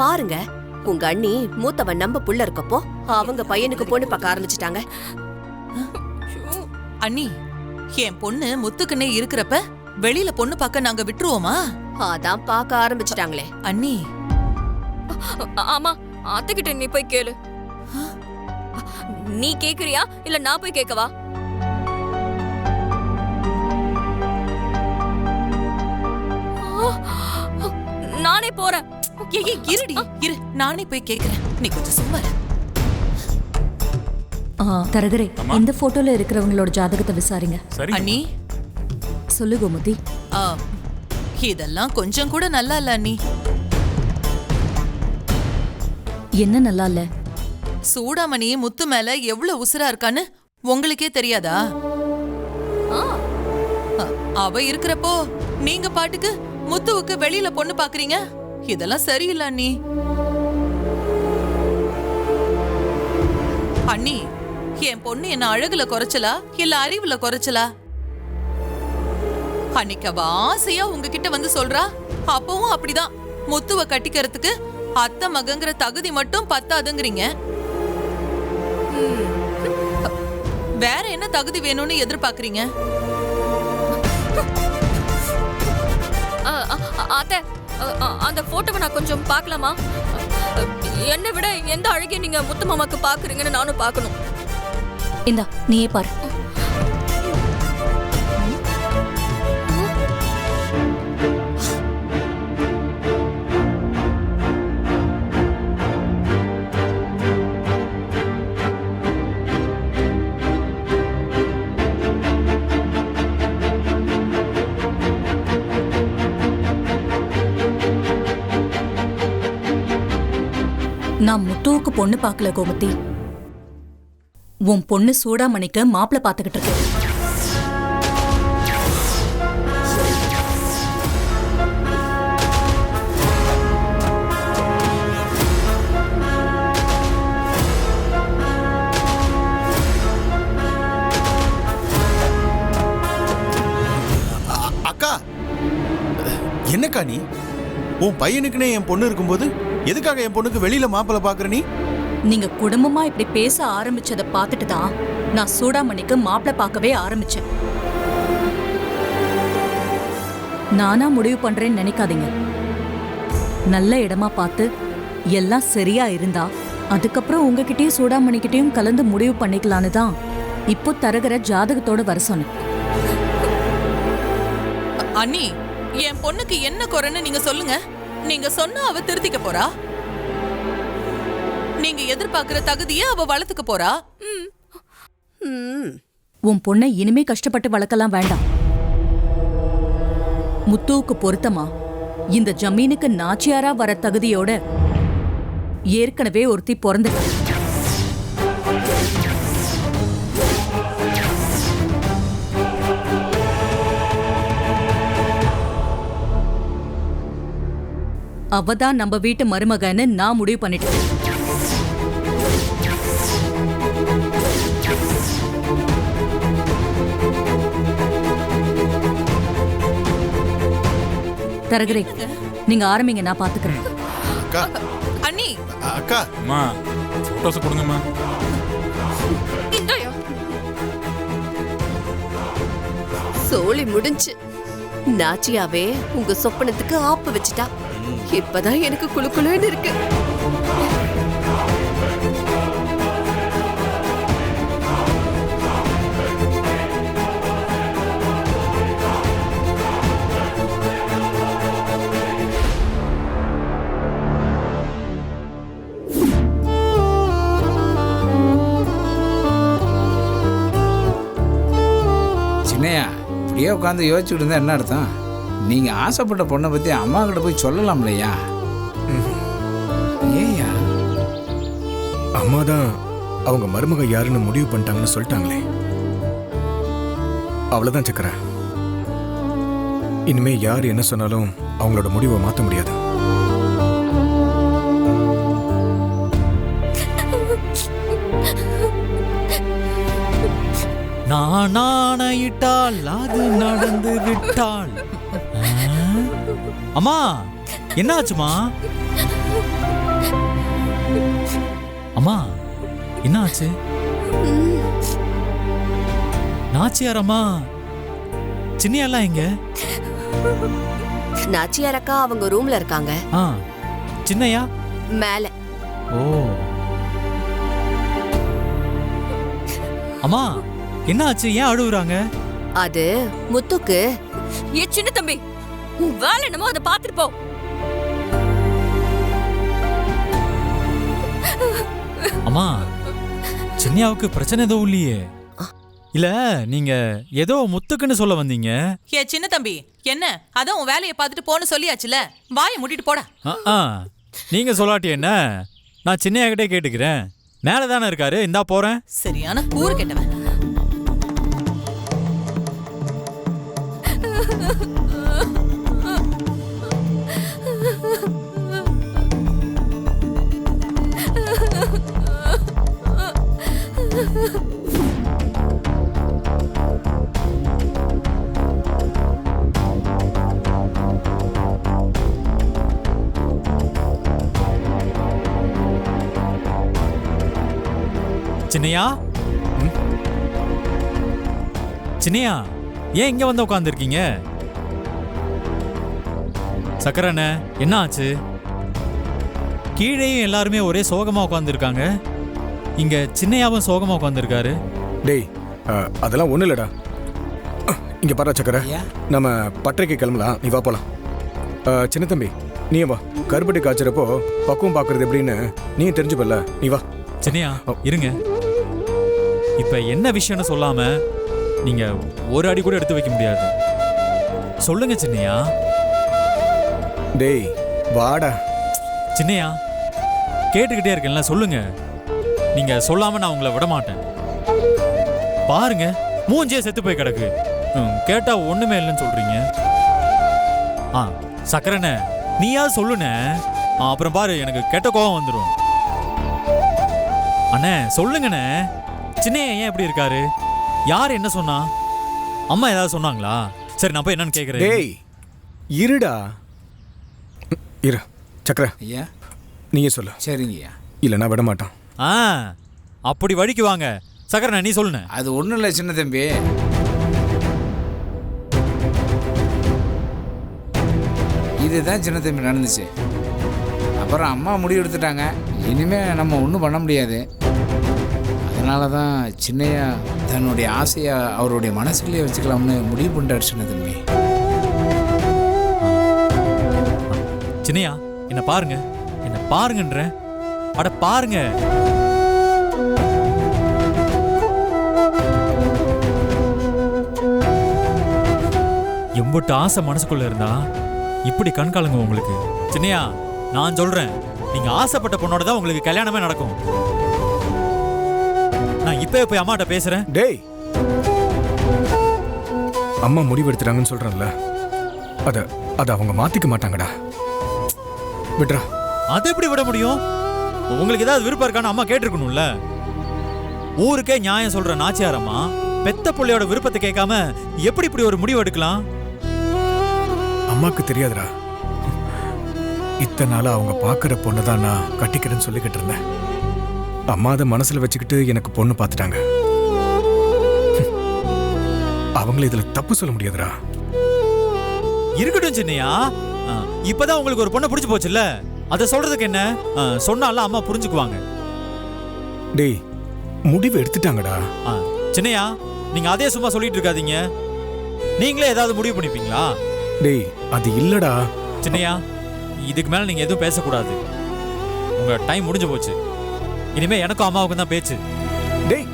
பாருங்க. உங்க அண்ணி மூத்தவன் நம்ம புள்ள இருக்கப்போ அவங்க பையனுக்கு பொண்ணு பார்க்க ஆரம்பிச்சிட்டாங்க. அண்ணி என் பொண்ணு முத்துக்குன்னே இருக்கிறப்ப வெளியில பொண்ணு பார்க்க நாங்க விட்டுருவோமா? அதான் பார்க்க ஆரம்பிச்சிட்டாங்களே. அண்ணி. ஆமா அத்தைகிட்ட நீ போய் கேளு. நீ கேக்குறியா? இல்ல நான் போய் கேட்கவா நானே போறேன். ஏய், ஏய், இருடி இரு. நானே போய் கேக்குறேன். நீ கொஞ்சம் சும்மா இரு. ஆ, தரகரே இந்த போட்டோல இருக்கிறவங்களோட ஜாதகத்தை விசாரிங்க. சரி அண்ணி. சொல்லு கோமதி. ஆ, இதெல்லாம் கொஞ்சம் கூட நல்லா இல்ல அண்ணி. என்ன நல்லா இல்ல? சூடாமணி முத்து மேல எவ்வளவு உசுரா இருக்கான்னு உங்களுக்கே தெரியாதா? அவ இருக்கிறப்போ நீங்க பாட்டுக்கு முத்துவுக்கு வெளியில பொண்ணு பாக்குறீங்க? இதெல்லாம் சரியில்லை அண்ணி. அண்ணி என் பொண்ணு என்ன அழகுல குறைச்சலா? இல்ல அறிவுல குறைச்சலா? அன்னைக்கு அவ ஆசையா உங்ககிட்ட வந்து சொல்றா. அப்பவும் அப்படிதான். முத்துவ கட்டிக்கிறதுக்கு அத்தை மகங்கிற தகுதி மட்டும் பத்தாதுங்கிறீங்க. வேற என்ன தகுதி வேணும்னு எதிர்பார்க்கறீங்க? ஆ, ஆ, அத்தை அந்த போட்டோவை நான் கொஞ்சம் பார்க்கலாமா? என்னை விட எந்த அழகிய நீங்க முத்து மாமாக்கு பாக்குறீங்கன்னு நானும் பார்க்கணும். இந்தா நீயே பாரு. பொண்ணு பார்க்கல கோமதி. உன் பொண்ணு சூடாமணிக்கு மாப்பிள்ள பார்த்துக்கிட்டு இருக்கு. அக்கா என்னக்கா நீ? உன் பையனுக்குன்னே என் பொண்ணு இருக்கும்போது எதுக்காக என் பொண்ணுக்கு வெளியில மாப்பிள்ள பாக்குற நீ? நீங்க குடும்பமா இப்படி பேச ஆரம்பிச்சதை பார்த்துட்டு தான் நான் சூடாமணிக்கு மாப்பிள்ள பார்க்கவே ஆரம்பிச்சேன். நானா முடிவு பண்றேன்னு நினைக்காதீங்க. நல்ல இடமா பார்த்து எல்லாம் சரியா இருந்தா அதுக்கப்புறம் உங்ககிட்டயும் சூடாமணிக்கிட்டயும் கலந்து முடிவு பண்ணிக்கலான்னு தான் இப்போ தரகிற ஜாதகத்தோட வர சொன்னேன். அண்ணி என் பொண்ணுக்கு என்ன குறைன்னு நீங்க சொல்லுங்க. நீங்க சொன்னா அவ திருத்திக்க போறா? நீங்க எதிர்பார்க்கிற தகுதியை அவ வளர்த்துக்க போறா? ம். உன் பொண்ணை இனிமே கஷ்டப்பட்டு வளர்க்கலாம் வேண்டாம். முத்துவுக்கு பொருத்தமா? இந்த ஜமீனுக்கு நாச்சியாரா வர தகுதியோட ஏற்கனவே ஒருத்தி பிறந்துட்டா அவதான் நம்ம வீட்டு மருமகன்னு நான் முடிவு பண்ணிட்டேன். தரகரே நீங்க ஆரம்பிங்க நான் பாத்துக்கிறேன். அக்கா. அண்ணி. அக்கா. அம்மா போட்டோஸ் கொடுங்கம்மா. சோலி முடிஞ்சு. நாச்சியாவே உங்க சொப்பனத்துக்கு ஆப்பு வச்சுட்டா. இப்பதான் எனக்கு குளு குளுன்னு இருக்கு. இப்படியே உட்காந்து யோசிச்சுட்டு இருந்தா என்ன அர்த்தம்? நீங்கள் ஆசைப்பட்ட பொண்ணை பற்றி அம்மா கிட்ட போய் சொல்லலாம் இல்லையா? ஏய்யா. அம்மா தான் அவங்க மருமக யாருன்னு முடிவு பண்ணிட்டாங்கன்னு சொல்லிட்டாங்களே. அவ்வளவுதான் சக்கர. இனிமே யார் என்ன சொன்னாலும் அவங்களோட முடிவை மாற்ற முடியாது. நான் ஆணையிட்டால் அது நடந்து விட்டால். அம்மா என்ன அம்மா என்ன ஆச்சு நாச்சியாரம்மா சின்னியெல்லாம் எங்க? நாச்சியார் அக்கா அவங்க ரூம்ல இருக்காங்க. ஆ சின்னையா? மேல. ஓ. அம்மா என்ன ஆச்சு ஏன் அழுகுறாங்க அது முத்துக்கு ஏ சின்ன தம்பி உன் வேலை என்னமோ அதை பார்த்துட்டு போ. அம்மா சின்னையாவுக்கு பிரச்சனை எதுவும் இல்லையே? இல்ல நீங்க ஏதோ முத்துக்குன்னு சொல்ல வந்தீங்க? ஏ சின்ன தம்பி என்ன? அதான் உன் வேலையை பார்த்துட்டு போன்னு சொல்லியாச்சுல. வாயை மூடிட்டு போடா. ஆ, ஆ. நீங்க சொல்லாட்டி என்ன? நான் சின்னையா கிட்டே கேட்டுக்கிறேன். மேலே தானே இருக்காரு? இந்தா போறேன். சரியான கூறு கெட்டவன். சின்னையா ம்? ஏன் இங்க வந்து உட்காந்துருக்கீங்க சக்கரண்ண என்ன ஆச்சு? கீழேயும் எல்லாருமே ஒரே சோகமா உட்காந்துருக்காங்க இங்க சின்னையாவும் சோகமா உட்காந்துருக்காரு டேய் அதெல்லாம் ஒன்றும் இல்லைடா. இங்கே பாரு சக்கரை நம்ம பட்டறைக்கு கிளம்பலாம். நீ வா போலாம். ஆ, சின்ன தம்பி நீ வா. கருப்பட்டி காய்ச்சறப்போ பக்குவம் பார்க்கறது எப்படின்னு நீயும் தெரிஞ்சுப்பல்ல நீ வா. சின்னையா இருங்க. இப்ப என்ன விஷயம்னு சொல்லாம நீங்க ஒரு அடி கூட எடுத்து வைக்க முடியாது. சொல்லுங்க சின்னையா. டேய் வாடா. சின்னையா கேட்டுக்கிட்டே இருக்கேன்ல சொல்லுங்க. நீங்க சொல்லாம நான் உங்களை விட மாட்டேன் பாருங்க மூஞ்சியே செத்து போய் கிடக்கு. கேட்டா ஒண்ணுமே இல்லைன்னு சொல்றீங்க. ஆ சக்கரண்ணே நீயா சொல்லுனே ஆ, அப்புறம் பாரு எனக்கு கெட்ட கோவம் வந்துடும் அண்ணே சொல்லுங்கண்ணே. சின்னையா ஏன் இப்படி இருக்காரு? யார் என்ன சொன்னா? அம்மா ஏதாவது சொன்னாங்களா? சரி நான் போய் என்னன்னு கேக்குறேன். டேய் இருடா. இரு சக்கரை. ஐயா. நீயே சொல்லு. சரிங்கய்யா. இல்லைன்னா விட மாட்டான். ஆ அப்படி வழிக்கு வாங்க. சக்கரண்ணே நீ சொல்லுண்ணே. அது ஒன்றும் இல்லை சின்ன தம்பி. இதுதான் சின்ன தம்பி நடந்துச்சு. அப்புறம் அம்மா முடிவு எடுத்துட்டாங்க. இனிமே நம்ம ஒன்றும் பண்ண முடியாது. அதனால தான் சின்னையா தன்னுடைய ஆசையை அவருடைய மனசுக்குள்ளேயே வச்சுக்கலாம்னு முடிவு பண்ணுறாரு சின்ன தம்பி. சின்னையா என்ன பாருங்க. என்னை பாருங்கன்ற அட பாருங்க. எம்பட்டு ஆசை மனசுக்குள்ள இருந்தா இப்படி கண் உங்களுக்கு. சின்னையா நான் சொல்றேன். நீங்க ஆசைப்பட்ட பொண்ணோட தான் உங்களுக்கு கல்யாணமே நடக்கும். நான் இப்பவே போய் அம்மாட்ட பேசுறேன். டேய். அம்மா முடிவு எடுத்துட்டாங்கன்னு சொல்றேன்ல. அத அத அவங்க மாத்திக்க மாட்டாங்கடா. விட்றா. அது எப்படி விட முடியும்? உங்களுக்கு ஏதாவது விருப்பம் இருக்கான்னு அம்மா கேட்டிருக்கணும்ல. ஊருக்கே நியாயம் சொல்ற நாச்சியார் அம்மா பெத்த பிள்ளையோட விருப்பத்தை கேட்காம எப்படி இப்படி ஒரு முடிவு எடுக்கலாம்? அம்மாக்கு தெரியாதுடா. இத்தனை நாளா அவங்க பார்க்குற பொண்ணு தான் நான் கட்டிக்கிறேன்னு சொல்லிக்கிட்டு இருந்தேன். அம்மா அதை மனசுல வச்சுக்கிட்டு எனக்கு பொண்ணு பார்த்துட்டாங்க அவங்கள இதுல தப்பு சொல்ல முடியாதுடா. இருக்கட்டும் சின்னையா. இப்பதான் உங்களுக்கு ஒரு பொண்ணை பிடிச்சு போச்சுல்ல? அதை சொல்றதுக்கு என்ன? ஆ, சொன்னாலும் அம்மா புரிஞ்சுக்குவாங்க. டேய் முடிவு எடுத்துட்டாங்கடா. சின்னையா நீங்க அதே சும்மா சொல்லிட்டு இருக்காதீங்க. நீங்களே ஏதாவது முடிவு பண்ணிப்பீங்களா? டேய் அது இல்லடா. சின்னையா இதுக்கு மேல நீங்க எதுவும் பேசக்கூடாது. உங்க டைம் முடிஞ்சு போச்சு. இனிமே எனக்கும் அம்மாவுக்கும் தான் பேச்சு. டேய்